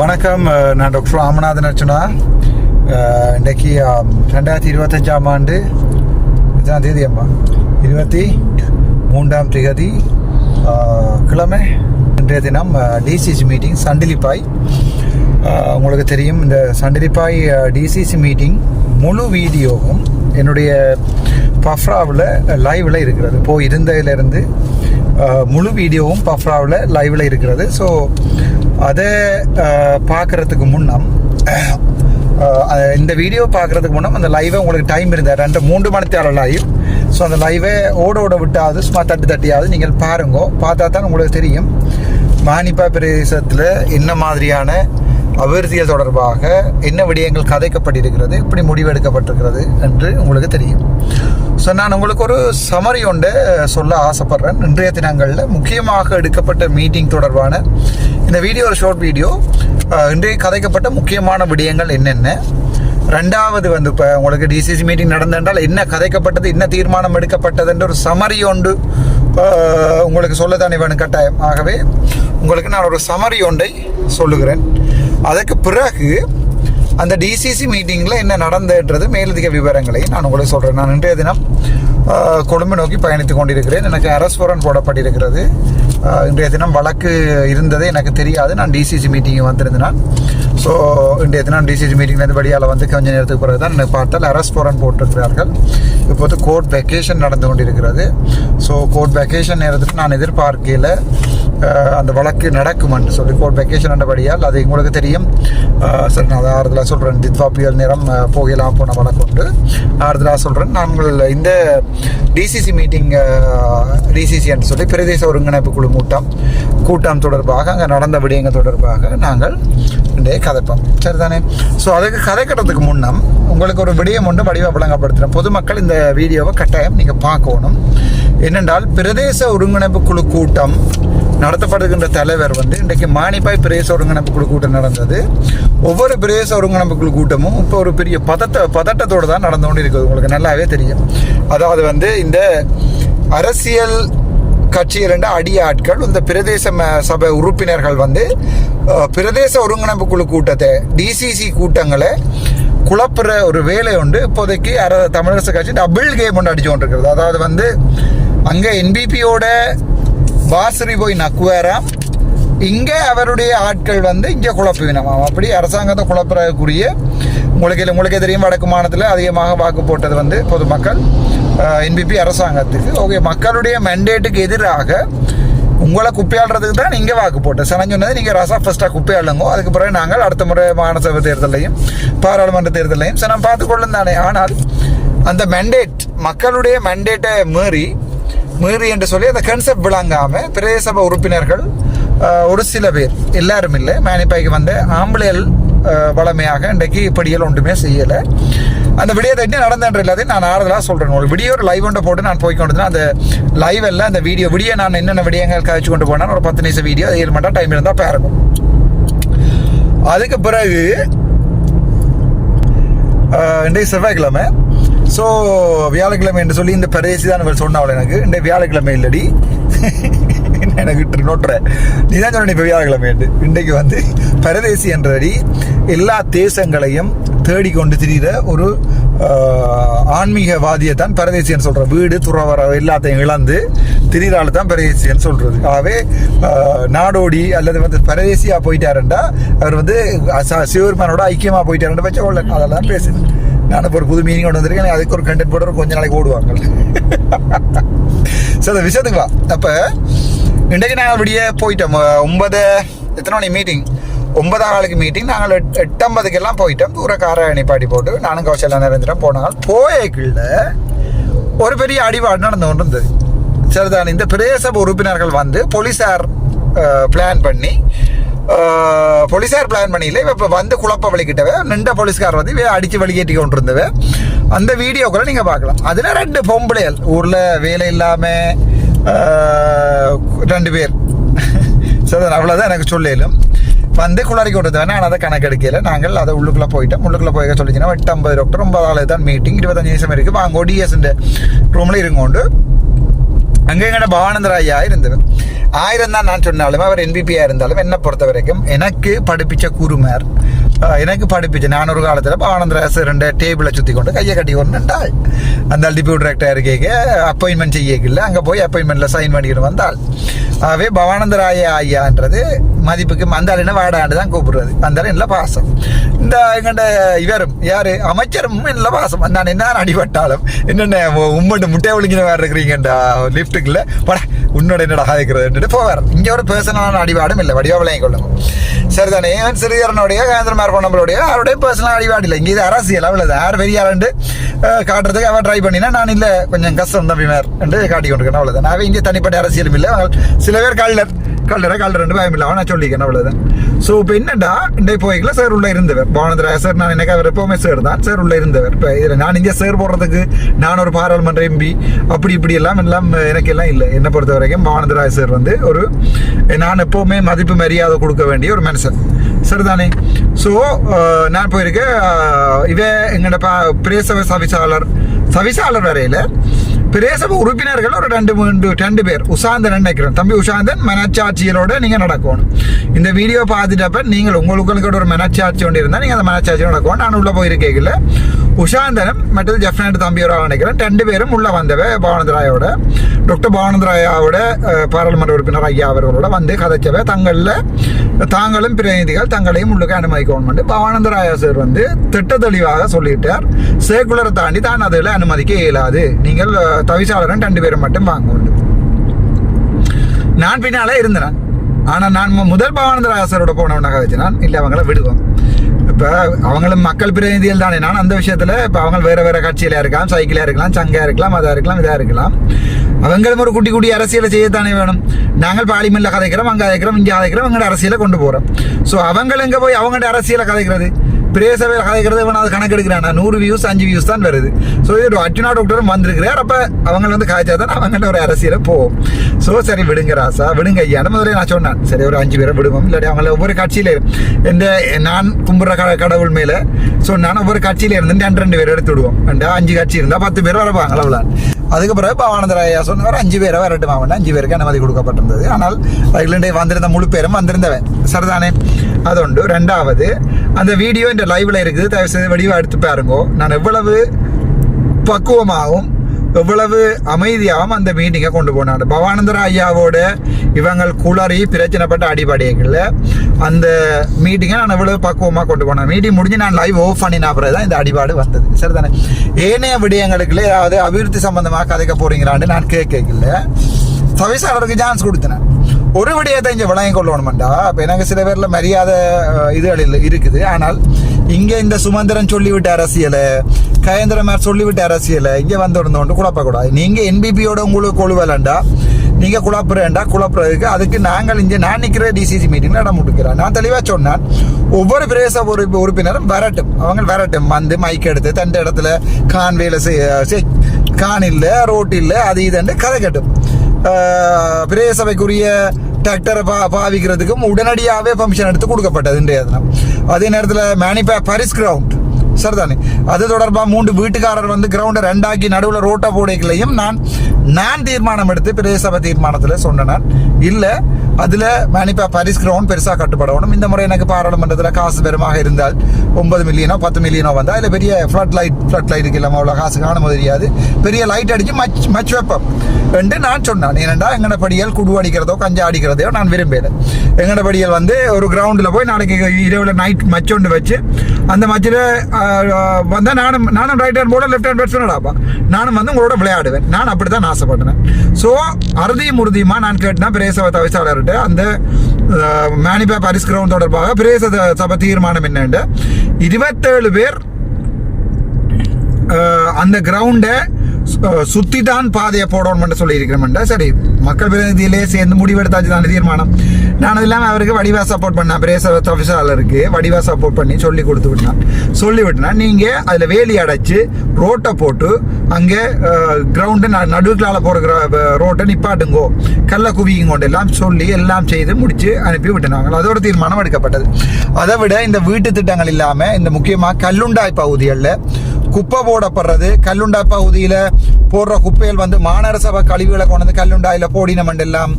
வணக்கம் நான் டாக்டர் ராமநாதன் அர்ச்சனா இன்றைக்கு ரெண்டாயிரத்தி இருபத்தஞ்சாம் ஆண்டு இதான் தேதி அம்மா. இருபத்தி மூன்றாம் திகதி கிழமை. இன்றைய தினம் டிசிசி மீட்டிங் சண்டிலிப்பாய். உங்களுக்கு தெரியும் இந்த சண்டிலிப்பாய் டிசிசி மீட்டிங் முழு வீடியோவும் என்னுடைய பஃப்ராவில் லைவில் இருக்கிறது. போய் இருந்ததுலேருந்து முழு வீடியோவும் பஃப்ராவில் லைவில் இருக்கிறது. ஸோ அதை பார்க்குறதுக்கு முன்னம் இந்த வீடியோ பார்க்குறதுக்கு முன்னம் அந்த லைவை உங்களுக்கு டைம் இருந்தால் ரெண்டு மூன்று மணித்தார லைவ். ஸோ அந்த லைவை ஓட ஓட விட்டாவது சும்மா தட்டி தட்டியாவது நீங்கள் பாருங்க. பார்த்தா தான் உங்களுக்கு தெரியும். மானிப்பா பிரதேசத்தில் என்ன மாதிரியான அபிவிருத்திகள் தொடர்பாக என்ன விடயங்கள் கதைக்கப்பட்டிருக்கிறது இப்படி முடிவெடுக்கப்பட்டிருக்கிறது என்று உங்களுக்கு தெரியும். ஸோ நான் உங்களுக்கு ஒரு சமரி ஒன்று சொல்ல ஆசைப்பட்றேன். இன்றைய தினங்களில் முக்கியமாக எடுக்கப்பட்ட மீட்டிங் தொடர்பான இந்த வீடியோ ஒரு ஷார்ட் வீடியோ இன்றைய கதைக்கப்பட்ட முக்கியமான விடயங்கள் என்னென்ன? ரெண்டாவது வந்து இப்போ உங்களுக்கு டிசிசி மீட்டிங் நடந்தென்றால் என்ன கதைக்கப்பட்டது என்ன தீர்மானம் எடுக்கப்பட்டதுன்ற ஒரு சமரி ஒன்று உங்களுக்கு சொல்லத்தானே வேணும் கட்டாயம். ஆகவே உங்களுக்கு நான் ஒரு சமரி ஒன்றை சொல்லுகிறேன். அதற்கு பிறகு அந்த டிசிசி மீட்டிங்கில் என்ன நடந்ததுன்றது மேலதிக விவரங்களை நான் உங்களுக்கு சொல்கிறேன் நான் இன்றைய தினம் கொழும்பு நோக்கி பயணித்து கொண்டிருக்கிறேன். எனக்கு அரஸ்வரன் போடப்பட்டிருக்கிறது. இன்றைய தினம் வழக்கு இருந்ததே எனக்கு தெரியாது. நான் டிசிசி மீட்டிங் வந்திருந்தேன். ஸோ இன்றைய தினம் டிசிசி மீட்டிங்லேருந்து வெளியால் வந்து கொஞ்ச நேரத்துக்கு பிறகு தான் எனக்கு பார்த்தால் அரெஸ்ட் போரன் போட்டிருக்கிறார்கள். இப்போது கோர்ட் வெக்கேஷன் நடந்து கொண்டிருக்கிறது. ஸோ கோர்ட் வெக்கேஷன் நேரத்தில் நான் எதிர்பார்க்கையில் அந்த வழக்கு நடக்கும் என்று சொல்லி கோர்ட் வெக்கேஷன் என்றபடியால் அது உங்களுக்கு தெரியும். சரி நான் அதை ஆறுதலாக சொல்கிறேன் தித்வா புயல் நேரம் போகலாம் போன வழக்கு உண்டு. ஆறுதலாக சொல்கிறேன் நாங்கள் இந்த டிசிசி மீட்டிங் டிசிசி என்று சொல்லி பிரதேச ஒருங்கிணைப்பு குழு கூட்டம் கூட்டம் தொடர்பாக அங்கே நடந்த விடயங்கள் தொடர்பாக நாங்கள் இன்றைய கதைப்போம். சரிதானே? ஸோ அதுக்கு கதைக்கிறதுக்கு முன்னம் உங்களுக்கு ஒரு விடயம் ஒன்று வடிவ விளங்கப்படுத்துகிறேன் பொதுமக்கள் இந்த வீடியோவை கட்டாயம் நீங்கள் பார்க்கணும். என்னென்றால் பிரதேச ஒருங்கிணைப்பு குழு கூட்டம் நடத்தப்படுகின்ற தலைவர் வந்து இன்றைக்கு மானிப்பாய் பிரதேச ஒருங்கிணைப்பு குழு கூட்டம் நடந்தது. ஒவ்வொரு பிரதேச ஒருங்கிணைப்பு குழு கூட்டமும் இப்போ ஒரு பெரிய பதட்ட பதட்டத்தோடு தான் நடந்து கொண்டு இருக்குது உங்களுக்கு நல்லாவே தெரியும். அதாவது வந்து இந்த அரசியல் கட்சி இரண்டு அடி ஆட்கள் இந்த பிரதேச சபை உறுப்பினர்கள் வந்து பிரதேச ஒருங்கிணைப்பு குழு கூட்டத்தை டிசிசி கூட்டங்களை குழப்புற ஒரு வேலை உண்டு. இப்போதைக்கு அர தமிழரசு கட்சி டபுள் கேம் ஒன்று அடிச்சு கொண்டிருக்கிறது. அதாவது வந்து அங்கே என்பிபியோட பாசரி போய் நக்குவேராம். இங்கே அவருடைய ஆட்கள் வந்து இங்கே குழப்புவினமாம் அப்படி அரசாங்கத்தை குழப்புறதுக்குரிய உங்களுக்கு இல்லை தெரியும் வடக்கு மாநிலத்தில் அதிகமாக வாக்கு போட்டது வந்து பொதுமக்கள். என்பிபி அரசாங்கத்துக்கு. ஓகே மக்களுடைய மெண்டேட்டுக்கு எதிராக உங்களை குப்பையாடுறதுக்கு தான் நீங்கள் வாக்கு போட்டேன் சனம் சொன்னது நீங்கள் ரசா ஃபஸ்ட்டாக குப்பையாளுங்க அதுக்கு பிறகு நாங்கள் அடுத்த முறை மாநசபை தேர்தலையும் பாராளுமன்ற தேர்தலையும் சனம் பார்த்துக்கொள்ளும் தானே. ஆனால் அந்த மெண்டேட் மக்களுடைய மெண்டேட்டை மீறி மீறி என்று சொல்லி அந்த கன்செப்ட் விளங்காமல் பிரதேசபை உறுப்பினர்கள் ஒரு சில பேர் எல்லாரும் இல்லை மேனிப்பாய்க்கு வந்த ஆம்பளையல் வளமையாக இன்றைக்கு இப்படியெல்லாம் ஒன்றுமே செய்யலை. அந்த விடியத்தை என்ன நடந்தன்ற எல்லாத்தையும் நான் ஆறுதலாக சொல்கிறேன் ஒரு வீடியோ ஒரு லைவ் ஒன்றை போட்டு நான் போய் கொண்டு அந்த லைவ் எல்லாம் அந்த வீடியோ விடிய நான் என்னென்ன விடயங்கள் கழிச்சு கொண்டு போனேன் ஒரு பத்து நிமிஷம் வீடியோ ஏழு மணி டைம் இருந்தால் பாருங்க அதுக்கு பிறகு இன்றைக்கு செவ்வாய்க்கிழமை. ஸோ வியாழக்கிழமை என்று சொல்லி இந்த பிரதேசி தான் இவர் சொன்னாவள் எனக்கு. இன்றைக்கு வியாழக்கிழமை இல்லடி. எனக்கு நோட்டுற? நீ தான் சொன்ன இப்போ வியாழக்கிழமை என்று. இன்றைக்கு வந்து பரதேசி என்றடி எல்லா தேசங்களையும் தேடிக்கொண்டு திரிகிற ஒரு ஆன்மீகவாதியை தான் பரதேசின்னு சொல்கிறேன் வீடு துறவர எல்லாத்தையும் இழந்து திரிகிறாள் தான் பரதேசின்னு சொல்கிறது ஆகவே நாடோடி அல்லது வந்து பரதேசியாக போயிட்டாருண்டா அவர் வந்து சிவபெருமானோட ஐக்கியமாக போயிட்டாருன்னு வச்ச அதெல்லாம் தான் பேசுது. நான் இப்போ ஒரு புது மீனிங் கொண்டு வந்திருக்கேன் அதுக்கு ஒரு கண்டென்ட் போட்டு கொஞ்ச நாளைக்கு ஓடுவாங்க. சரி அந்த விஷயத்துக்கு வா. அப்போ இன்றைக்கு நாங்கள் அப்படியே போயிட்டோம். அஹ் ஒன்பது எத்தனை மணி மீட்டிங் ஒன்பதாம் நாளைக்கு மீட்டிங் நாங்கள் எட் எட்டம்பதுக்கெல்லாம் போயிட்டோம். தூர காரை நிப்பாட்டி போட்டு நானும் கௌசல்யா நிறைஞ்சிட்டோம் போனாங்க போயக்குள்ள ஒரு பெரிய அடிபாடு நடந்து கொண்டு இருந்தது சரிதான் இந்த பிரதேச உறுப்பினர்கள் வந்து போலீஸார் பிளான் பண்ணி போலீஸார் பிளான் பண்ணியில இப்போ வந்து குழப்ப வழிகிட்டவே நின்ற போலீஸ்கார் வந்து இவ அடித்து வழிகேட்டி கொண்டு அந்த வீடியோக்குள்ள நீங்கள் பார்க்கலாம். அதில் ரெண்டு பொம்பளைகள் ஊரில் வேலை இல்லாமல் ரெண்டு பேர். சரிதான் அவ்வளோதான் எனக்கு சொல்லலும் வந்து குளறி கொடுத்து வேணா ஆனால் அதை கணக்கெடுக்கல நாங்கள் அதை உள்ளுக்குள்ளே போயிட்டோம். உள்ளுக்குள்ளே போய் சொல்லிச்சுன்னா எட்டு ஐம்பது டாக்டர் ஒன்பது ஆளு தான் மீட்டிங் இருபத்தஞ்சு நிமிஷம் இருக்குது வாங்க ஒடிஎஸ் ரூமில் இருங்கோண்டு. அங்கே எங்கட பவானந்தர் ஐயா இருந்தவர். ஆயிரம் தான் நான் சொன்னாலும் அவர் என்பிபியாக இருந்தாலும் என்னை பொறுத்த வரைக்கும் எனக்கு படிப்பிச்ச குருமார் எனக்கு படிப்பிச்ச நான் ஒரு காலத்தில் பவானந்தர் ரெண்டு டேபிளை சுற்றி கொண்டு கையை கட்டி கொண்டுட்டாள் அந்த டிபியூ டிரெக்டர் இருக்கேக்க அப்பாயின்மெண்ட் செய்யக்கில்ல அங்கே போய் அப்பாயின்மெண்ட்டில் சைன் பண்ணிக்கிட்டு வந்தாள். ஆகவே பவானந்தராய ஐயான்றது மதிப்புக்கு மந்தாளின வாடாண்டு தான் கூப்பிடுறது. மந்தாள் இல்லை பாசம். இந்த எங்கண்ட இவரும் யாரு? அமைச்சரும் இல்லை பாசம். நான் என்ன அடிபட்டாலும் என்னென்ன உம்மட்டு முட்டையை ஒழுங்கின வேறு இருக்கிறீங்கண்டா? லிஃப்ட்டுக்குள்ள பட உன்னோட என்னடா காய்க்கிறதுன்ட்டு போவார். இங்கே ஒரு பர்சனலான அடிபாடும் இல்லை வடிவாவிலையும் கொள்ளும். சரிதானே? ஏன் சிறியரனுடைய கேந்திரமார் கொண்டவங்களுடைய அவருடைய பர்சனல் அடிபாடு இல்லை? இங்கே இது அரசியல் அவ்வளோதான் யார் பெரிய ஆளுண்டு காட்டுறதுக்கு அவன் ட்ரை பண்ணினா நான் இல்லை கொஞ்சம் கஷ்டம் தம்பிமார் என்று காட்டி கொண்டிருக்கேன் அவ்வளோதான் நான் இங்கே தனிப்பட்ட அரசியலும் இல்லை. அவள் சில பேர் கல்லர் கல்லற கல்லர் ரெண்டு பயம் இல்லாமல் அவன் நான் சொல்லிக்கிறேன் அவ்வளோதான் ஸோ இப்போ என்னடா? இந்த போய்க்கல சார் உள்ளே இருந்தவர். பவனந்திரா சார் நான் எனக்கு அவர் எப்போவுமே சார் தான். சார் உள்ளே இருந்தவர். இப்போ இதில் நான் இங்கே சார் போடுறதுக்கு நான் ஒரு பாராளுமன்ற எம்பி அப்படி இப்படி எல்லாம் எல்லாம் எனக்கு எல்லாம் இல்லை. என்னை பொறுத்த வரைக்கும் பவானந்தரா சார் வந்து ஒரு நான் எப்போவுமே மதிப்பு மரியாதை கொடுக்க வேண்டிய ஒரு மனுஷன். சரிதானே? ஸோ நான் போயிருக்கேன். அஹ், இவ எங்களோட பா பிரேசவ சவிசாளர் சவிசாளர் வரையில் பிரேசப உறுப்பினர்கள் ஒரு ரெண்டு மூன்று ரெண்டு பேர். உஷாந்தன் நினைக்கிறேன் தம்பி உஷாந்தன் மனச்சாட்சியலோட நீங்க நடக்கணும். இந்த வீடியோ பார்த்துட்டப்ப நீங்கள் உங்களுக்கு ஒரு மனச்சாட்சி ஒன்று இருந்தால் நீங்க அந்த மனச்சாட்சி நடக்கணும். நான் உள்ள போயிருக்கேன் உஷாந்தனம் மெட்டல் ஜெஃப்னட் தம்பி நினைக்கிறேன் ரெண்டு பேரும் உள்ள வந்தவ பவானந்தராயோட டாக்டர் பவானந்தராயாவோட பாராளுமன்ற உறுப்பினர் ஐயா அவர்களோட வந்து கதைச்சவ தங்களில் தாங்களும் பிரதிநிதிகள் தங்களையும் உள்ளுக்கு அனுமதிக்கணும் பவானந்தராயா சார் வந்து திட்ட தெளிவாக சொல்லிட்டார் சேக்குலரை தாண்டி தான் அதில் அனுமதிக்க இயலாது நீங்கள் அஹ், தவிசாளரும் ரெண்டு பேரும் மட்டும் வாங்க நான் பின்னாலே இருந்தேன் ஆனால் நான் முதல் பவானந்தராயா சாரோட போனவனாக வச்சு நான் இல்லை அவங்கள விடுவோம் இப்போ அவங்களும் மக்கள் பிரதிநிதிகள் தானே. நான் அந்த விஷயத்தில் இப்போ அவங்க வேறு வேறு கட்சியில் இருக்கலாம் சைக்கிளாக இருக்கலாம் சங்கையாக இருக்கலாம் அதாக இருக்கலாம் இதாக இருக்கலாம். அவங்களும் ஒரு குட்டி குட்டி அரசியலை செய்யத்தானே வேணும். நாங்கள் பார்லிமெண்ட்ல கதைக்கிறோம் அங்கே கதைக்கிறோம் இங்கே கதைக்கிறோம் அவங்களோட அரசியலை கொண்டு போகிறோம் ஸோ அவங்க எங்கே போய் அவங்கள்ட்ட அரசியலை கதைக்கிறது? பிரேசவையில் கதைக்கிறது இவன் அது கணக்கு எடுக்கிறான் நூறு வியூஸ் அஞ்சு வியூஸ் தான் வருது. ஸோ இது அர்ஜுனா டாக்டரும் வந்திருக்கிறார். அப்போ அவங்க வந்து காய்ச்சா தான் அவங்கள்ட்ட ஒரு அரசியலை போவோம். ஸோ சரி விடுங்க ராசா. விடுங்க ஐயா. முதல்ல நான் சொன்னேன். சரி ஒரு அஞ்சு பேரை விடுவோம். இல்லாட்டி அவங்கள ஒவ்வொரு கட்சியில் இந்த நான் கும்பிட்ற கட கடவுள் மேலே. ஸோ நான் ஒவ்வொரு கட்சியில் இருந்து ரெண்டு ரெண்டு பேர் எடுத்து விடுவோம். ரெண்டு அஞ்சு கட்சி இருந்தால் பத்து பேர் வரப்பாங்க அளவில் அதுக்கப்புறம் பிறகு பவானந்தர் ஐயா சொன்னவர் அஞ்சு பேரை வரட்டுமா அவன்? அஞ்சு பேருக்கு அனுமதி கொடுக்கப்பட்டிருந்தது. ஆனால் ரயிலண்டே வந்திருந்த முழு பேரும் வந்திருந்தவன். சரிதானே அது உண்டு ரெண்டாவது அந்த வீடியோ இந்த லைவ்ல இருக்குது தயவு செய்து வடிவா எடுத்து பாருங்கோ நான் எவ்வளவு பக்குவமாகவும் எவ்வளவு அமைதியாகவும் அந்த மீட்டிங்கை கொண்டு போனாங்க பவானந்தர ஐயாவோட இவங்கள் குளறி பிரச்சனைப்பட்ட அடிப்படைகளில் அந்த மீட்டிங்கை நான் எவ்வளவு பக்குவமாக கொண்டு போனேன் மீட்டிங் முடிஞ்சு நான் லைவ் ஓஃப் பண்ணின அப்புறம் தான் இந்த அடிபாடு வந்தது சரிதானே ஏனைய விடயங்களுக்குள்ள ஏதாவது அபிவிருத்தி சம்பந்தமாக கதைக்க போறீங்களான்னு நான் கேட்கல தவிசாளருக்கு சான்ஸ் கொடுத்தேன் ஒரு விடயத்தை இங்கே விளங்கி கொள்ளணுமெண்டா? இப்போ எனக்கு சில பேரில் மரியாதை இதுகளில் இதுகள் இல்லை இருக்குது. ஆனால் இங்கே இந்த சுமந்திரன் சொல்லிவிட்ட அரசியலை கயந்திரமார் சொல்லிவிட்ட அரசியலை இங்கே வந்து இருந்தோண்டு குழப்பக்கூடாது நீங்கள் என்பிபியோட உங்களுக்கு கொழுவலண்டா? நீங்கள் குழப்புறேன்டா குழப்புறதுக்கு அதுக்கு நாங்கள் இங்கே நான் நிற்கிற டிசிசி மீட்டிங்கில் இடம் முட்டுக்கிறேன் நான் தெளிவாக சொன்னேன் ஒவ்வொரு பிரதேச உறுப்பு உறுப்பினரும் வரட்டும். அவங்க வரட்டும். வந்து மைக் எடுத்து தந்த இடத்துல கான் வேலை செய்ய கான் இல்லை ரோட் இல்லை அது இதுன்னு கதை கட்டும். பிரதேச சபைக்குரிய டிராக்டரை பா பாவிக்கிறதுக்கும் உடனடியாகவே பர்மிஷன் எடுத்து கொடுக்கப்பட்டது இன்றைய தினம். அதே நேரத்தில் மேனிபே பரிஸ் கிரவுண்ட் சரிதானே? அது தொடர்பாக மூன்று வீட்டுக்காரர் வந்து கிரவுண்டை ரெண்டாக்கி நடுவில் ரோட்டை போடைகளையும் நான் நான் தீர்மானம் எடுத்து பெரிய சபை தீர்மானத்தில் சொன்னேன் நான். இல்லை அதில் மேனிப்பா பரிஸ் கிரவுண்ட் பெருசாக கட்டுப்படணும். இந்த முறை எனக்கு பாராளுமன்றத்தில் காசு பெருமாக இருந்தால் ஒன்பது மில்லியனோ பத்து மில்லியனோ வந்தால் அதில் பெரிய ஃப்ளட் லைட் ஃப்ளட் லைட்டுக்கு இல்லாமல் அவ்வளோ காசு காணும் தெரியாது. பெரிய லைட் அடித்து மச் மச் வெப்பம். என்று நான் சொன்னேன். ஏனெண்டா எங்கட படியல் குடு அடிக்கிறதோ கஞ்சா அடிக்கிறதையோ நான் விரும்பல. எங்கட படியல் வந்து ஒரு கிரவுண்டில் போய் நாளைக்கு இரவில் நைட் மச்சோண்டு வச்சு அந்த மச்சில் வந்தால் நானும் நானும் ரைட் ஹேண்ட் போட லெஃப்ட் ஹேண்ட் பேட்ஸ்மேன் நானும் வந்து உங்களோட விளையாடுவேன். நான் அப்படி தான் ஆசைப்பட்டேன். ஸோ அறுதியும் உறுதியுமா நான் கேட்டேன் பிரேச தவிசாளர்கிட்ட. அந்த மேனிபா பரிஸ் தொடர்பாக பிரேச சபை தீர்மானம் என்னண்டு இருபத்தேழு பேர் அந்த கிரவுண்டை சுத்தி தான் பாதையை போடணும்னு சொல்லியிருக்கிறேன் சரி மக்கள் பிரதிநிதியிலே சேர்ந்து முடிவெடுத்தாச்சு தான் தீர்மானம். நான் அது இல்லாமல் அவருக்கு வடிவா சப்போர்ட் பண்ணேன். பிரேச ஆஃபீஸாளருக்கு வடிவா சப்போர்ட் பண்ணி சொல்லி கொடுத்து விட்டேன். சொல்லி விட்டேன் நீங்கள் அதில் வேலி அடைச்சி ரோட்டை போட்டு அங்கே கிரவுண்டு நடுவுக்களால் போகிற ரோட்டை நிப்பாட்டுங்கோ. கல்ல குவியுங்கோண்டு எல்லாம் சொல்லி எல்லாம் செய்து முடித்து அனுப்பி விட்டுனாங்க அதோட தீர்மானம் எடுக்கப்பட்டது. அதை விட இந்த வீட்டு திட்டங்கள் இல்லாமல் இந்த முக்கியமாக கல்லுண்டாய் பகுதிகளில் குப்பை போடப்படுறது. கல்லுண்டா பகுதியில் போடுற குப்பைகள் வந்து மாநகர சபை கழிவுகளை கொண்டு வந்து கல்லுண்டாயில் போடினம் எல்லாம்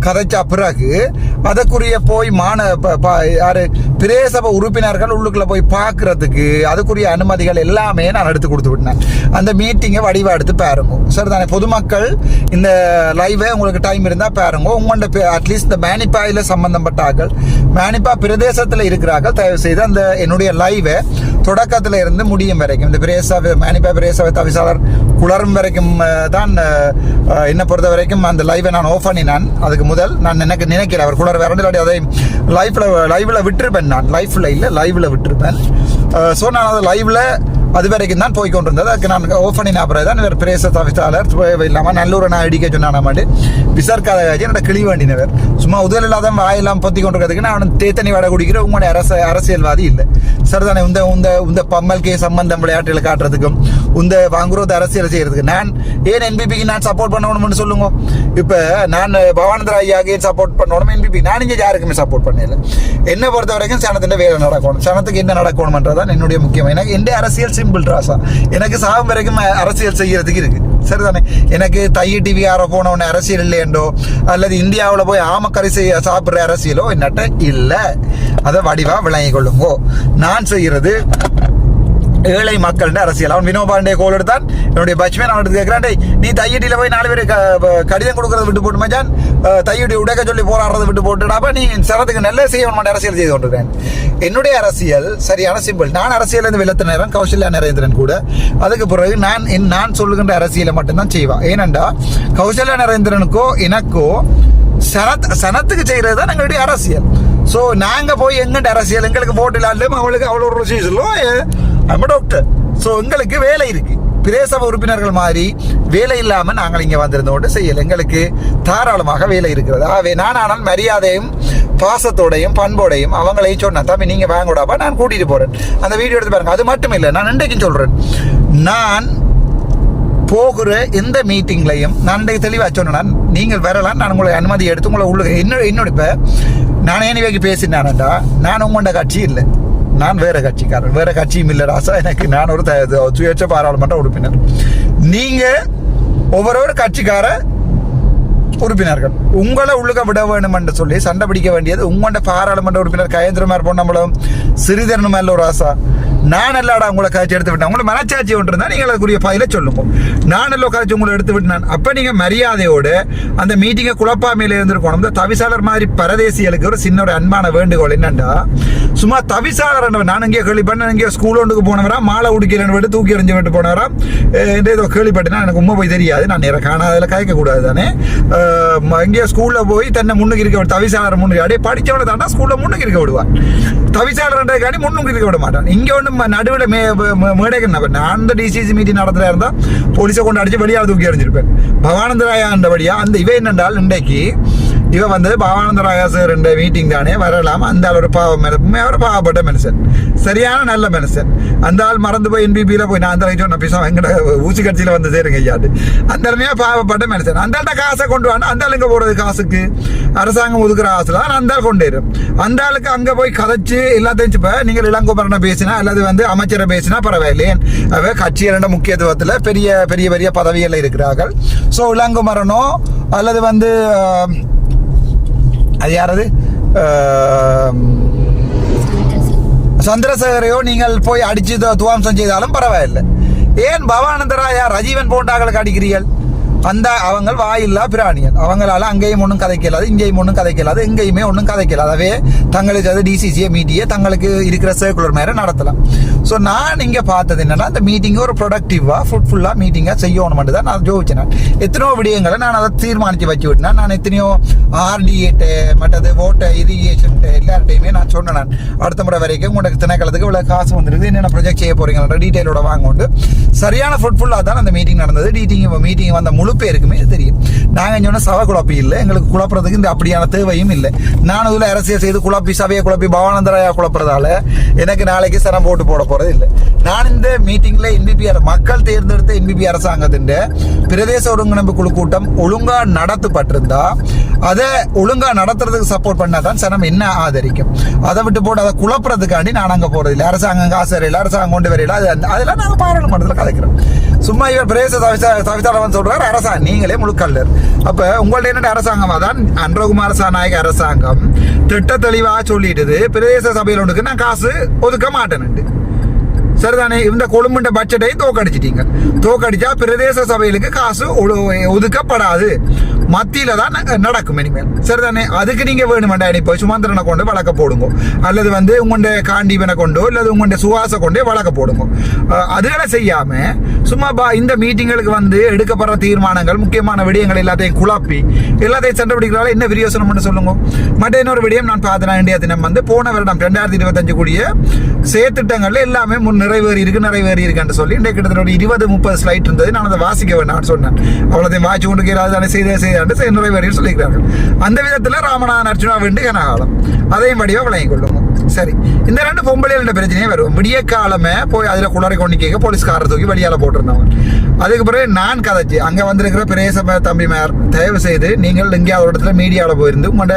கதைச்சா பிறகு அதற்குரிய போய் மான ப- யாரு பிரேசபை உறுப்பினர்கள் உள்ளுக்குள்ள போய் பார்க்கறதுக்கு அதுக்குரிய அனுமதிகள் எல்லாமே நான் எடுத்து கொடுத்து விட்டேன். அந்த மீட்டிங்கை வடிவா எடுத்து பாருங்க. சரிதானே? பொதுமக்கள் இந்த லைவை உங்களுக்கு டைம் இருந்தால் பாருங்க. உங்களோட அட்லீஸ்ட் இந்த மேனிப்பாயில் சம்பந்தப்பட்ட ஆக்கள் மேனிப்பா பிரதேசத்தில் இருக்கிறார்கள். தயவு செய்து அந்த என்னுடைய லைவை தொடக்கத்தில் இருந்து முடியும் வரைக்கும் இந்த பிரேசா மேனிப்பா பிரேசா தவிசாளர் குளரும் வரைக்கும் தான் என்னை பொறுத்த வரைக்கும் அந்த லைவை நான் ஓஃப் பண்ணினான். அதுக்கு முதல் நான் எனக்கு நினைக்கிறேன் அவர் குளர் வேற அதை லைஃப்ல லைவ்ல விட்டுருப்பேன் நான். லைஃப்ல இல்லை லைவ்ல விட்டுருப்பேன். ஸோ நான் அதை லைவ்ல அது வரைக்கும் தான் போய் கொண்டிருந்தது அதுக்கு நான் ஓஃபனின் அப்புறம் தான் இவர் பிரேச தவிசாளர் இல்லாமல் நல்லூரை நான் அடிக்க சொன்னான மாட்டு விசாரிக்காத காட்சி என்னோட கிளி வேண்டினவர். சும்மா உதவி இல்லாத வாயெல்லாம் பொத்தி கொண்டிருக்கிறதுக்கு நான் தேத்தனி வடை குடிக்கிற உங்களுடைய அரச அரசியல்வாதி இல்லை. சரிதானே இந்த இந்த இந்த பம்மல் கே சம்பந்தம் விளையாட்டுகளை காட்டுறதுக்கும் இந்த வாங்குறது அரசியல் செய்யறதுக்கு நான் ஏன் என்பிபிக்கு நான் சப்போர்ட் பண்ணணும்னு சொல்லுங்க? இப்போ நான் பவானந்தர் ஐயாக்கு சப்போர்ட் பண்ணணும்? என்பிபி நான் இங்கே யாருக்குமே சப்போர்ட் பண்ணல. என்னை பொறுத்த வரைக்கும் சனத்தின் வேலை நடக்கணும். சனத்துக்கு என்ன நடக்கணும்ன்றதான் என்னுடைய முக்கியம். எனக்கு எந்த அரசியல் சிம்பிள் ராசா எனக்கு சாகும் வரைக்கும் அரசியல் செய்யறதுக்கு இருக்கு. சரிதானே? எனக்கு தைய டிவி ஆற போனவன அரசியல் இல்லையண்டோ? அல்லது இந்தியாவில் போய் ஆமக்கறி செய்ய சாப்பிட்ற அரசியலோ? என்னட்ட இல்லை. அதை வடிவாக விளங்கி கொள்ளுங்கோ. நான் செய்கிறது ஏழை மக்கள் அரசியல். அவன் வினோபாண்டே கோல் எடுத்தான். என்னுடைய பட்ச்மேன் அவன் எடுத்து கேட்கிறான் "டேய், நீ தையடியில் போய் நாலு பேர் கடிதம் கொடுக்கறத விட்டு போட்டு மச்சான் தையுடைய உடைக்க சொல்லி போராடுறதை விட்டு போட்டுடாப்ப நீ சிறத்துக்கு நல்ல செய்ய மாட்டேன் அரசியல் செய்து கொண்டிருக்கேன். என்னுடைய அரசியல் சரியான சிம்பிள். நான் அரசியலேருந்து விலத்த நேரம் கௌசல்யா நரேந்திரன் கூட. அதுக்கு பிறகு நான் என் நான் சொல்லுகின்ற அரசியலை மட்டும்தான் செய்வான். ஏனென்றா கௌசல்யா நரேந்திரனுக்கோ எனக்கோ சனத் சனத்துக்கு செய்யறது தான் எங்களுடைய அரசியல். ஸோ நாங்கள் போய் எங்கிட்ட அரசியல் எங்களுக்கு போட்டு இல்லாலும் அவளுக்கு அவ்வளோ ஒரு சீசலோ நம்ம டாக்டர் ஸோ எங்களுக்கு வேலை இருக்குது பிரேசப உறுப்பினர்கள் மாதிரி வேலை இல்லாமல் நாங்கள் இங்கே வந்திருந்தோடு செய்யலை. எங்களுக்கு தாராளமாக வேலை இருக்கிறது. ஆகவே நான் ஆனால் மரியாதையும் பாசத்தோடையும் பண்போடையும் அவங்களை சொன்னேன் தம்பி நீங்க வாங்கக்கூடாப்பா நான் கூட்டிகிட்டு போகிறேன் அந்த வீடியோ எடுத்து பாருங்கள் அது மட்டும் இல்லை நான் இன்றைக்கும் சொல்கிறேன் நான் போகிற எந்த மீட்டிங்லையும் நான் இன்றைக்கு தெளிவாக சொன்னேன். நீங்கள் வரலாம் நான் உங்களை அனுமதி எடுத்து உங்களை உள்ள என்னோட என்னோட இப்போ நான் ஏனிவைக்கு பேசினானண்டா நான் உங்கள்கிட்ட கட்சி இல்லை. நான் வேற கட்சிக்காரன். வேற கட்சியும் இல்லை ராசா எனக்கு நான் ஒரு சுயேட்ச பாராளுமன்ற உறுப்பினர். நீங்க ஒவ்வொரு கட்சிக்கார உறுப்பினர்கள். உங்களை உள்ளுக்க விட வேணும் என்று சொல்லி சண்டை பிடிக்க வேண்டியது உங்களோட பாராளுமன்ற உறுப்பினர் கயேந்திரமார் பொன்னம்பலம் சிறிதரனும் மேல ஒரு ஆசா. நான் எல்லாடா உங்களை காய்ச்சி எடுத்து விட்டேன். உங்களை மனச்சாட்சி ஒன்று இருந்தால் நீங்கள் அதுக்குரிய ஃபைல சொல்லுங்க நான் எல்லாம் காய்ச்சி உங்களை எடுத்து விட்டேன். அப்போ நீங்கள் மரியாதையோடு அந்த மீட்டிங்கை குழப்பாமையில் இருந்திருக்கணும். இந்த தவிசாளர் மாதிரி பரதேசிகளுக்கு ஒரு சின்ன ஒரு அன்பான வேண்டுகோள் என்னண்டா? சும்மா தவிசாளர் நான் இங்கே கேள்விப்பட்டேன் இங்கே ஸ்கூல் ஒன்றுக்கு போனவரா மாலை உடுக்கிறேன்னு விட்டு தூக்கி எறிஞ்சு விட்டு போனவரா? எந்த ஏதோ கேள்விப்பட்டேன்னா எனக்கு உண்மை போய் தெரியாது. நான் நேரம் காணாதில் காய்க்க கூடாது தானே? இங்கே ஸ்கூலில் போய் தன்னை முன்னுக்கு இருக்க தவிசாளர் முன்னுக்கு. அப்படியே படித்தவனை தாண்டா ஸ்கூலில் முன்னுக்கு இருக்க விடுவான். தவிசாளர்ன்றதுக்காண்டி முன்னுக்கு இருக்க விட மாட்டான். இங்கே ஒன்று நடுவில் மே மேடைக்கு நான் அந்த டிசிசி மீட்டிங் நடத்துகிறா இருந்தால் போலீஸை கொண்டு அடிச்சு வெளியாக தூக்கி எறிஞ்சிருப்பேன் பவானந்தராயா அந்தபடியா அந்த இவ என்னென்றால் இன்றைக்கு இவன் வந்து பாவானந்த சார் ரெண்டு மீட்டிங் தானே வரலாம் அந்த ஆள் ஒரு பாவம் மனுஷன் அவர் பாவப்பட்ட மனுஷன் சரியான நல்ல மனுஷன் அந்த ஆள் மறந்து போய் என்பிபியில் போய் நான் அந்த சொன்ன பேசுவேன் எங்கட ஊசி கட்சியில் வந்து சேருங்க ஐயாது அந்த அருமையா பாவப்பட்ட மனுஷன் அந்த ஆள்கிட்ட காசை கொண்டு வாங்க அந்த ஆள் இங்கே போறது காசுக்கு அரசாங்கம் ஒதுக்குற காசுல தான் அந்த ஆள் கொண்டு வரும் அந்த ஆளுக்கு அங்கே போய் கதைச்சு எல்லாத்தையும் இப்போ நீங்கள் இளங்கோபரனை பேசினா அல்லது வந்து அமைச்சரை பேசினா பரவாயில்லையே அவ கட்சி இரண்ட முக்கியத்துவத்தில் பெரிய பெரிய பெரிய பதவிகளில் இருக்கிறார்கள் ஸோ இளங்குமரனோ அல்லது வந்து அது யாரது? சந்திரசேகரையோ நீங்கள் போய் அடிச்சு துவாம்சம் செய்தாலும் பரவாயில்லை. ஏன் பவானந்தராயா ரஜீவன் போண்டாக்களுக்கு அடிக்கிறீர்கள் அந்த அவங்க வாயில்லா பிராணிகள். அவங்களால அங்கேயும் ஒன்றும் கதைக்கலாது இங்கேயும் ஒன்றும் கதைக்கலாது எங்கேயுமே ஒன்றும் கதைக்கலாது. அவே தங்களுக்கு அது டிசிசியை மீட்டியை தங்களுக்கு இருக்கிற சர்க்குலர் மேலே நடத்தலாம். ஸோ நான் இங்கே பார்த்தது என்னன்னா அந்த மீட்டிங்கை ஒரு ப்ரொடக்டிவாக ஃப்ரூட்ஃபுல்லாக மீட்டிங்காக செய்யணும்னு தான் நான் ஜோதிச்சேன் எத்தனையோ விடயங்களை நான் அதை தீர்மானித்து வச்சு விட்டேன் நான். எத்தனையோ ஆர்டிஏட்டு மற்றது ஓட்டை இரிகேஷன் எல்லார்ட்டையுமே நான் சொன்னேன் நான். அடுத்த முறை வரைக்கும் உங்களுக்கு திணைக்களத்துக்கு இவ்வளோ காசு வந்துருது என்னென்ன ப்ரொஜெக்ட் செய்ய போகிறீங்கன்ற டீட்டெயிலோட வாங்கொண்டு சரியான ஃப்ரூட்ஃபுல்லாக தான் அந்த மீட்டிங் நடந்தது. மீட்டிங் மீட்டிங் வந்த முழு பேருக்குமே தெரியும். நாங்கள் சொன்ன சவ குழப்பி இல்லை எங்களுக்கு குழப்புறதுக்கு இந்த அப்படியான தேவையும் இல்லை. நான் இதில் அரசியல் செய்து குழப்பி சபையை குழப்பி பவானந்தராயா குழப்புறதால எனக்கு நாளைக்கு சரம் போட்டு போட போகிறது இல்லை. நான் இந்த மீட்டிங்கில் என்பிபி மக்கள் தேர்ந்தெடுத்த என்பிபி அரசாங்கத்தின் பிரதேச ஒருங்கிணைப்பு குழு கூட்டம் ஒழுங்காக நடத்தப்பட்டிருந்தா அதை ஒழுங்கா நடத்துறதுக்கு சப்போர்ட் பண்ணாதான் சனம் என்ன ஆதரிக்கும். அதை விட்டு போட்டு அதை குழப்புறதுக்காண்டி நான் அங்க போறது இல்லை அரசாங்கம் காசு வரையில அரசாங்கம் கொண்டு வரையில அது அதெல்லாம் நாங்க பாராளுமன்றத்தில் கலைக்கிறோம் சும்மா இவர் பிரதேச தவிசாளவன் சொல்றாரு அரசாங்கம் நீங்களே முழுக்கல்லர் அப்ப உங்கள்ட்ட என்ன அரசாங்கம்? தான் அன்றகுமார சாநாயக அரசாங்கம் திட்ட தெளிவா சொல்லிடுது பிரதேச சபையில் ஒன்றுக்கு நான் காசு ஒதுக்க மாட்டேன்ட்டு சரிதானே? இந்த கொழும்புண்ட பட்ஜெட்டை தோக்கடிச்சிட்டீங்க. தோக்கடிச்சா பிரதேச சபைகளுக்கு காசு ஒழு- ஒதுக்கப்படாது. மத்தியில தான் நடக்கும் இனிமேல் சரிதானே? அதுக்கு நீங்க வேணுமெண்டா இப்போ சுமந்திரனை கொண்டு வழக்க போடுங்க. அல்லது வந்து உங்களுடைய காண்டீபனை கொண்டோ அல்லது உங்களுடைய சுவாச கொண்டே வழக்க போடுங்க. அதுகளை செய்யாம சும்மா பா இந்த மீட்டிங்களுக்கு வந்து எடுக்கப்படுற தீர்மானங்கள் முக்கியமான விடயங்கள் எல்லாத்தையும் குழப்பி எல்லாத்தையும் சண்டை பிடிக்கிறால என்ன விரியோசனம் பண்ண சொல்லுங்க? மற்ற இன்னொரு விடயம் நான் பார்த்தேன் இந்தியா தினம் வந்து போன வருடம் ரெண்டாயிரத்தி இருபத்தஞ்சு கூடிய செயற்திட்டங்கள்ல எல்லாமே முன் நிறைவேறி இருக்கு நிறைவேறி இருக்குன்னு சொல்லி இன்றைக்கு கிட்டத்தட்ட ஒரு இருபது முப்பது ஸ்லைட் இருந்தது. நான் அதை வாசிக்க வேண்டாம்னு சொன்னேன். அவ்வளோதையும் வாய்ச்சி கொண்டு தானே செய்த செய்தாண்டு செய்ய நிறைவேறி சொல்லியிருக்கிறார்கள். அந்த விதத்தில் ராமநாதன் அர்ஜுனா வேண்டு கனகாலம். அதையும் வடிவா விளங்கிக் கொள்ளுவோம். சரி. இந்த ரெண்டு பொம்பளைகளோட பிரச்சனையே வரும். விடிய காலமே போய் அதில் குளறி கொண்டு கேட்க போலீஸ்காரர் தூக்கி வெளியால் போட்டிருந்தாங்க அதுக்கு பிறகு நான் கதைச்சு அங்கே வந்திருக்கிற பிரேச தம்பி மேர் தயவு செய்து நீங்கள் இங்கே ஒரு இடத்துல மீடியாவில் போயிருந்து உங்களோட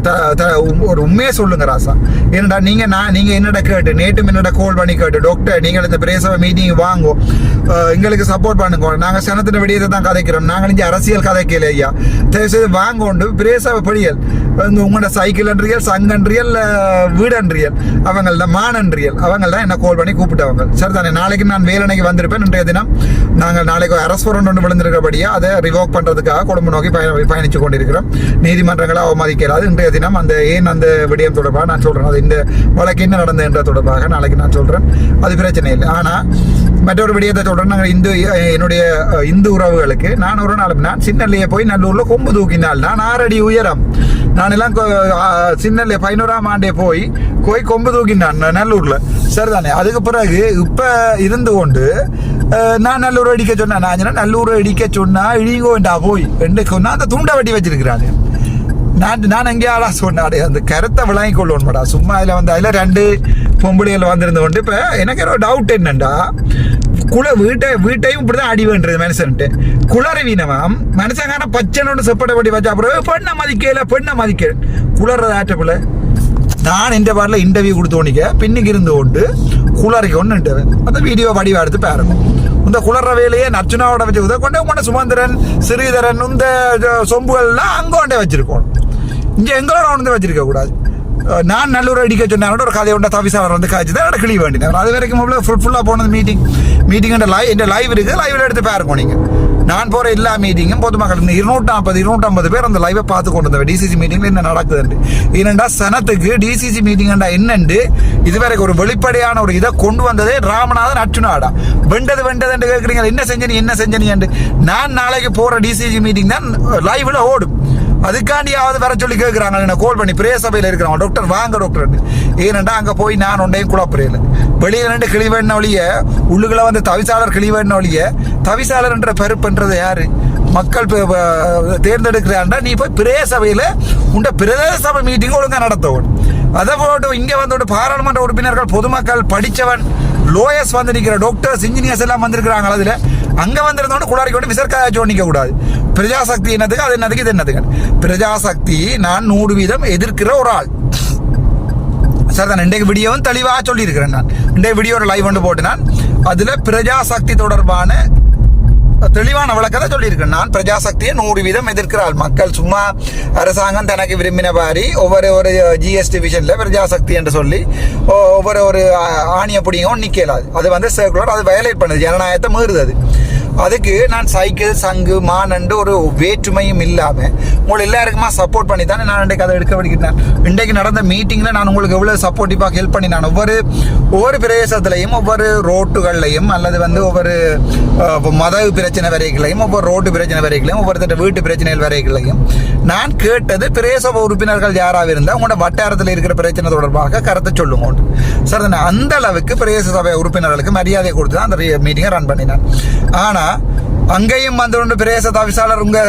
த- த- ஒரு உண்மையை சொல்லுங்க ராசா. என்னடா நீங்க நான் நீங்க என்னடா கேட்டு நேற்று என்னடா கோல் பண்ணி கேட்டு. டாக்டர் நீங்கள் இந்த பிரேசவ மீட்டிங் வாங்கோ. எங்களுக்கு சப்போர்ட் பண்ணுங்க. நாங்கள் சனத்தின விடியத்தை தான் கதைக்கிறோம். நாங்கள் இங்கே அரசியல் கதைக்கல ஐயா. தயவு செய்து வாங்கொண்டு. பிரேசவ படியல் வந்து உங்களோட சைக்கிள் அன்றியல் சங்கன்றியல் வீடன்றியல் அவங்கள மானன்றியல் அவங்க தான் என்ன கால் பண்ணி கூப்பிட்டவங்க. சரி தானே நாளைக்கு நான் வேலனைக்கு வந்திருப்பேன். இன்றைய தினம் நாங்கள் நாளைக்கு அரசு ஒன்று விழுந்திருக்கிறபடியா அதை ரிவோக் பண்ணுறதுக்காக குடும்ப நோக்கி பயண பயணித்து கொண்டிருக்கிறோம். நீதிமன்றங்களை அவமதிக்கிறாது இன்றைய தினம் அந்த ஏன் அந்த விடயம் தொடர்பாக நான் சொல்கிறேன் அது இந்த வழக்கு என்ன நடந்தது என்ற தொடர்பாக நாளைக்கு நான் சொல்கிறேன் அது பிரச்சனை இல்லை. ஆனால் மற்றொரு விடயத்தை சொல்கிறேன் நாங்கள் இந்து என்னுடைய இந்து உறவுகளுக்கு நான் ஒரு நாள் நான் சின்னல்லையே போய் நல்லூரில் கொம்பு தூக்கினால் நான் ஆறடி உயரம். நான் எல்லாம் கொ- சின்னல்ல பதினோராம் ஆண்டே போய் போய் கொம்பு தூக்கினான் நல்லூரில். சரிதானே? அதுக்கு பிறகு இப்போ இருந்து கொண்டு நான் நல்லூர் அடிக்க சொன்னேன் நான் சொன்னேன், நல்லூர் அடிக்க சொன்னால் இழிங்கோண்டா போய். என்று சொன்னால் அந்த துண்டை வட்டி வச்சிருக்கிறாங்க நான் நான் எங்கேயாடா சொன்னாடே அந்த கருத்தை விளங்கி கொள்வோம்டா சும்மா அதில் வந்து அதில் ரெண்டு பொம்பளைகள் வந்திருந்து கொண்டு இப்போ எனக்கு ஒரு டவுட் என்னண்டா? குல வீட்டை வீட்டையும் இப்படிதான் அடி வேண்டது மனுஷன்ட்டு. குளறவீனவன் மனுஷங்கான பச்சனோட செப்பட படி வச்சா அப்புறம் பெண்ணை மதிக்கல பெண்ணை மதிக்க குளறது ஆட்டப்பில் நான் இந்த பாட்டில் இன்டர்வியூ கொடுத்தோனிக்க பின்னுக்கு இருந்து கொண்டு குளறிக்க ஒன்று அந்த வீடியோ வடிவா எடுத்து பாருங்க. இந்த குளற வேலையை நச்சுனாவோட வச்சு உதவி கொண்டு உங்களோட சுமந்திரன் ஸ்ரீதரன் இந்த சொம்புகள்லாம் அங்கே கொண்டே வச்சிருக்கோம் இங்கே எங்களோட வந்து வச்சிருக்க கூடாது. நான் நல்லூர் அடிக்க சொன்னாங்க ஒரு கதை உண்ட தவிசாளர் வந்து காய்ச்சி தான் கிளி வேண்டினேன் அது வரைக்கும் அவ்வளோ ஃபுல்லாக போனது மீட்டிங் மீட்டிங் லைவ் என் லைவ் இருக்குது லைவில் எடுத்து பாருங்க நீங்கள் நான் போகிற எல்லா மீட்டிங்கும் பொதுமக்கள் இந்த இருநூற்றி ஐம்பது இருநூற்றம்பது பேர் அந்த லைவை பார்த்து கொண்டு வந்தவன் டிசிசி மீட்டிங்கில் என்ன நடக்குதுண்டு ஏனெண்டா சனத்துக்கு டிசிசி மீட்டிங்டா என்னண்டு? இதுவரைக்கும் ஒரு வெளிப்படையான ஒரு இதை கொண்டு வந்ததே ராமநாதன் அச்சுனாடா வெண்டது வெண்டதுன்னு கேட்குறீங்க என்ன செஞ்சனி என்ன செஞ்ச நான் நாளைக்கு போகிற டிசிசி மீட்டிங் தான் லைவில் ஓடும். அதுக்காண்டியாவது வர சொல்லி கேட்குறாங்க என்ன கால் பண்ணி பிரே சபையில் இருக்கிறாங்க டாக்டர் வாங்க டாக்டர் ஏனண்டா அங்கே போய் நான் ஒன்றையும் குழப்பறையில் வெளியில் ரெண்டு கிளிவேடின வழிய உள்ளுக்குள்ள வந்து தவிசாளர் கிளிவேடின ஒழிய தவிசாளர் என்ற பெருப்புன்றது யாரு? மக்கள் தேர்ந்தெடுக்கிறாண்டா நீ போய் பிரே சபையில் உண்ட பிரதேச சபை மீட்டிங் ஒழுங்காக நடத்தவன் அதை போட்டு இங்கே வந்து பாராளுமன்ற உறுப்பினர்கள் பொதுமக்கள் படித்தவன் லோயர்ஸ் வந்து நிற்கிற டாக்டர்ஸ் இன்ஜினியர்ஸ் எல்லாம் வந்திருக்கிறாங்க. அதில் அங்கே வந்திருந்தோட குளாரி விட்டு விசர்க்காச்சு கூடாது. பிரஜாசக்தி என்னதுக்கு? அது என்னதுக்கு? இது என்னதுக்கு? பிரஜாசக்தி நான் நூறு வீதம் எதிர்க்கிற ஒரு ஆள். சார் நான் இன்றைக்கு வீடியோவும் தெளிவாக சொல்லியிருக்கிறேன் நான். இன்றைய வீடியோ லைவ் ஒன்று போட்டு நான் அதில் பிரஜாசக்தி தொடர்பான தெளிவான விளக்கத்தை சொல்லியிருக்கேன் நான் பிரஜாசக்தியை நூறு வீதம் எதிர்க்கிறாள் மக்கள் சும்மா அரசாங்கம் தனக்கு விரும்பின மாதிரி ஒவ்வொரு ஒரு ஜிஎஸ்டி விஷனில் பிரஜாசக்தி என்று சொல்லி ஒவ்வொரு ஒரு ஆணியை ஆணிய நிற்கலாது அது வந்து சர்க்குலர் அது வயலேட் பண்ணுது. ஜனநாயகத்தை மீறுது அது. அதுக்கு நான் சைக்கிள் சங்கு மானண்டு ஒரு வேற்றுமையும் இல்லாமல் உங்களை எல்லாருக்குமா சப்போர்ட் பண்ணி தானே நான் இன்றைக்கு அதை எடுக்க வடிக்கிட்டேன் இன்றைக்கு நடந்த மீட்டிங்கில் நான் உங்களுக்கு எவ்வளோ சப்போர்ட்டிவாக ஹெல்ப் பண்ணி நான் ஒவ்வொரு ஒவ்வொரு பிரதேசத்துலையும் ஒவ்வொரு ரோட்டுகள்லையும் அல்லது வந்து ஒவ்வொரு மத பிரச்சனை வரைகளையும் ஒவ்வொரு ரோட்டு பிரச்சனை வரைகளையும் ஒவ்வொருத்தர் வீட்டு பிரச்சனைகள் வரைகளையும் நான் கேட்டது பிரதேச உறுப்பினர்கள் யாராக இருந்தால் உங்களோட வட்டாரத்தில் இருக்கிற பிரச்சனை தொடர்பாக கருத்தை சொல்லுங்க. சார் அந்த அளவுக்கு பிரதேச சபை உறுப்பினர்களுக்கு மரியாதை கொடுத்து தான் அந்த மீட்டிங்கை ரன் பண்ணினேன். ஆனால் அங்கேயும் வந்து ஒன்று பிரதேச தவிசாளர் உங்க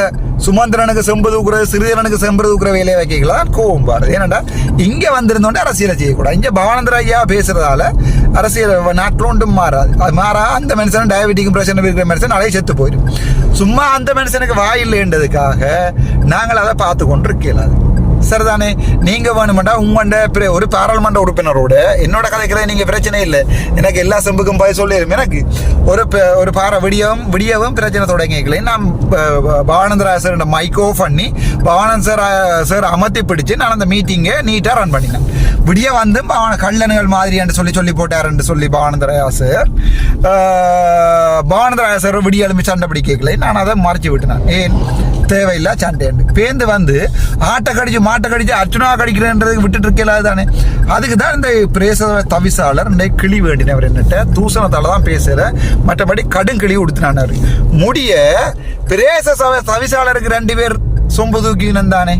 சுமந்திரனுக்கு செம்பு தூக்குறது சிறிதரனுக்கு செம்பது தூக்குற வேலையை வைக்கலாம் கோவம் பாருது. ஏனண்டா இங்க வந்திருந்தோண்டு அரசியலை செய்யக்கூடாது இங்க பவானந்தர் ஐயா பேசுறதால அரசியல் நாட்டில் ஒன்றும் மாறாது. அது மாறா அந்த மனுஷன் டயபெட்டிக் பிரச்சனை இருக்கிற மனுஷன் நிறைய செத்து போயிடும். சும்மா அந்த மனுஷனுக்கு வாயில்லைன்றதுக்காக நாங்கள் அதை பார்த்து கொண்டு இருக்கலாது சரிதானே? நீங்க வேணுமெண்டா உங்கள்கிட்ட ஒரு பாராளுமன்ற உறுப்பினரோட என்னோட கதைக்கிறது நீங்க பிரச்சனை இல்லை. எனக்கு எல்லா செம்புக்கும் போய் சொல்லிடும் எனக்கு ஒரு ஒரு பார விடியவும் விடியவும் பிரச்சனை தொடங்கிக்கல. நான் பவானந்தரா சார் மைக் ஆஃப் பண்ணி பவானந்த் சார் சார் அமர்த்தி பிடிச்சு நான் அந்த மீட்டிங்கை நீட்டாக ரன் பண்ணினேன். விடிய வந்து பவான மாதிரி என்று சொல்லி சொல்லி போட்டாருன்னு சொல்லி பவானந்தராயா சார் பவானந்தராயா சார் விடிய எழுப்பி சண்டை பிடிக்கலை. நான் அதை மறைச்சு விட்டுனேன். ஏன்? தேவையில்லா சண்டைன்னு பேந்து வந்து ஆட்டை கடிச்சு மாட்டை கடிச்சு அர்ச்சனா கடிக்கிறேன்றதுக்கு விட்டுட்டு இருக்கலாது தானே அதுக்கு தான் இந்த பிரேச தவிசாளர் இந்த கிளி வேண்டினவர் என்னட்ட தூசணத்தால் தான் பேசுகிற மற்றபடி கடும் கிளி உடுத்தினார் முடிய பிரேச சவ- தவிசாளருக்கு ரெண்டு பேர் சொம்பு தூக்கினு தானே?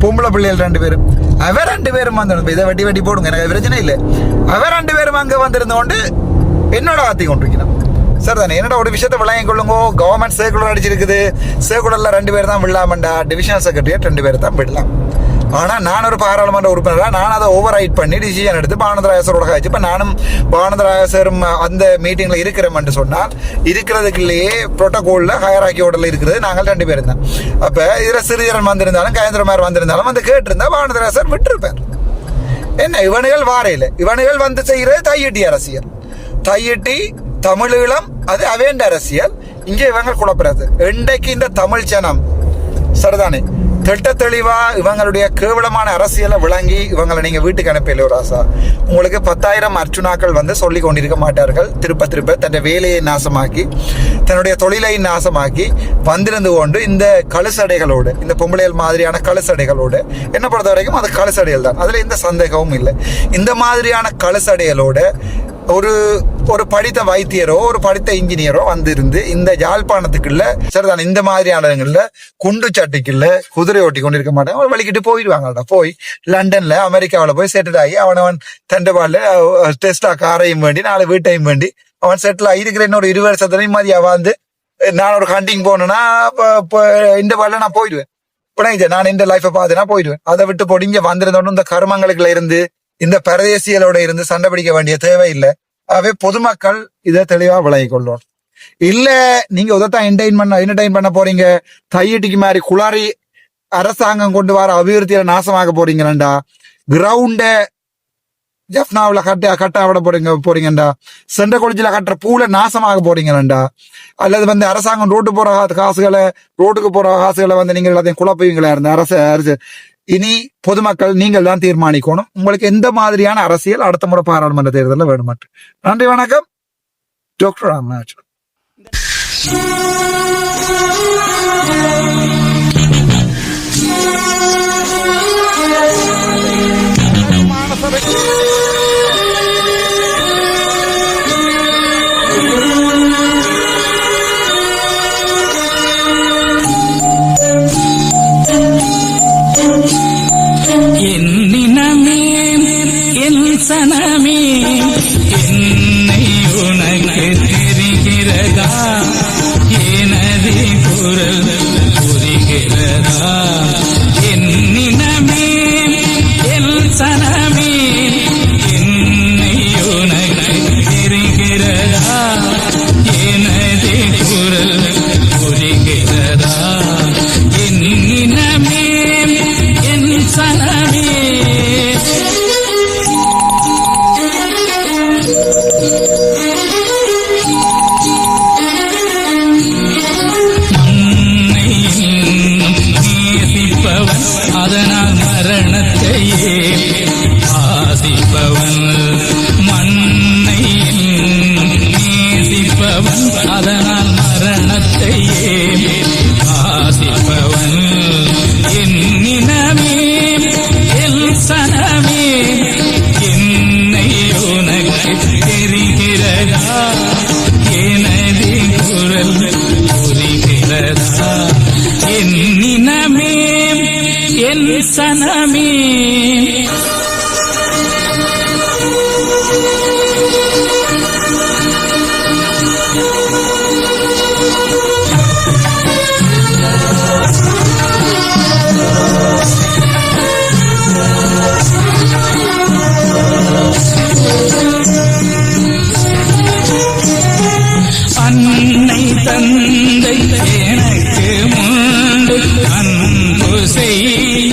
பொம்பளை பிள்ளைகள் ரெண்டு பேரும். அவ ரெண்டு பேரும் வந்துடும் இதை வெட்டி வெட்டி போடுங்க எனக்கு பிரச்சனை இல்லை. அவ ரெண்டு பேரும் அங்கே வந்திருந்தோண்டு என்னோட ஆத்தி கொண்டிருக்கிறான். சார் தானே என்னோட ஒரு விஷயத்தை விளங்கி கொள்ளுங்க? கவர்மெண்ட் சர்க்குலர் அடிச்சிருக்குது சர்க்குலரில் ரெண்டு பேர் தான் விடலாமண்டா? டிவிஷனல் செக்ரட்டரியேட் ரெண்டு பேர் தான் விடலாம். ஆனால் நான் ஒரு பாராளுமன்ற உறுப்பினராக நான் அதை ஓவர் ஹைட் பண்ணி டிசிஷன் எடுத்து பானந்தராயசரோட காய்ச்சி இப்போ நானும் பானந்தராயசரும் அந்த மீட்டிங்கில் இருக்கிறோம்னு சொன்னால் இருக்கிறதுக்குள்ளேயே புரோட்டோகால்ல உடலில் இருக்கிறது நாங்கள் ரெண்டு பேரும் தான். அப்போ இதில் சிறியரன் வந்திருந்தாலும் கயந்திரமார் வந்திருந்தாலும் வந்து கேட்டிருந்தா பானந்தராயசர் விட்டுருப்பார். என்ன இவனுகள் வாரையில். இவனுகள் வந்து செய்கிறது தையிட்டி அரசியல். தையிட்டி தமிழீழம் அது அவேண்ட அரசியல். இங்கே இவங்க குழப்புறது. இன்றைக்கு இந்த தமிழ் ஜனம் சரிதானே திட்ட தெளிவா இவங்களுடைய கேவலமான அரசியலை விளங்கி இவங்களை நீங்க வீட்டுக்கு அனுப்பல ஒரு ஆசா. உங்களுக்கு பத்தாயிரம் அர்ச்சுனாக்கள் வந்து சொல்லி கொண்டிருக்க மாட்டார்கள். திருப்ப திருப்ப தன்னுடைய வேலையை நாசமாக்கி தன்னுடைய தொழிலை நாசமாக்கி வந்திருந்து கொண்டு இந்த கழுசடைகளோடு இந்த பொம்பளைகள் மாதிரியான கழுசடைகளோடு என்ன பொறுத்த வரைக்கும் அது கழுசடைகள் தான். அதுல எந்த சந்தேகமும் இல்லை. இந்த மாதிரியான கழுசடைகளோட ஒரு ஒரு படித்த வைத்தியரோ ஒரு படித்த இன்ஜினியரோ வந்திருந்து இந்த யாழ்ப்பாணத்துக்குள்ள சரிதான் இந்த மாதிரியான இடங்கள்ல குண்டு சட்டிக்குள்ள குதிரை ஓட்டி கொண்டு இருக்க மாட்டாங்க. அவன் வலிக்கிட்டு போயிடுவாங்கடா போய் லண்டன்ல அமெரிக்காவில் போய் செட்டில் ஆகி அவனவன் அவன் டெஸ்டா காரையும் வேண்டி நாலு வீட்டையும் வேண்டி அவன் செட்டில் ஆகி இருக்கிற இன்னொரு இரு வருஷத்துலையும் மாதிரியா வந்து நான் ஒரு ஹண்டிங் போனேன்னா இப்போ இந்த பால்ல நான் போயிடுவேன். புரியுது நான் இந்த லைஃபை பார்த்துனா போயிடுவேன். அதை விட்டு பொடிங்க வந்திருந்தோன்னு இந்த கருமங்களுக்குள்ள இருந்து இந்த பரதேசியலோட இருந்து சண்டை பிடிக்க வேண்டிய தேவை இல்லை. ஆகவே பொதுமக்கள் இதை தெளிவா விளங்கி கொள்ளும் இல்ல நீங்க உதத்தான் என்டர்டைன் பண்ண என்டர்டைன் பண்ண போறீங்க. கையட்டிக்கு மாதிரி குளாரி அரசாங்கம் கொண்டு வர அபிவிருத்தியில நாசமாக போறீங்களா கிரவுண்ட ஜப்னாவில் கட்ட கட்ட விட போறீங்க போறீங்கண்டா. சென்ற கொளிச்சில கட்டுற பூல நாசமாக போறீங்கண்டா அல்லது வந்து அரசாங்கம் ரோட்டு போற காசுகளை ரோட்டுக்கு போற காசுகளை வந்து நீங்க எல்லாத்தையும் குழப்பீங்களா இருந்த அரசு அரசு. இனி பொதுமக்கள் நீங்கள் தான் தீர்மானிக்கணும். உங்களுக்கு எந்த மாதிரியான அரசியல் அடுத்த முறை பாராளுமன்ற தேர்தலில் வேணுமாட்டு நன்றி வணக்கம். டாக்டர் ராமநாதன். Thank you. தந்தை எனக்கு முன்பு அன்பு செய்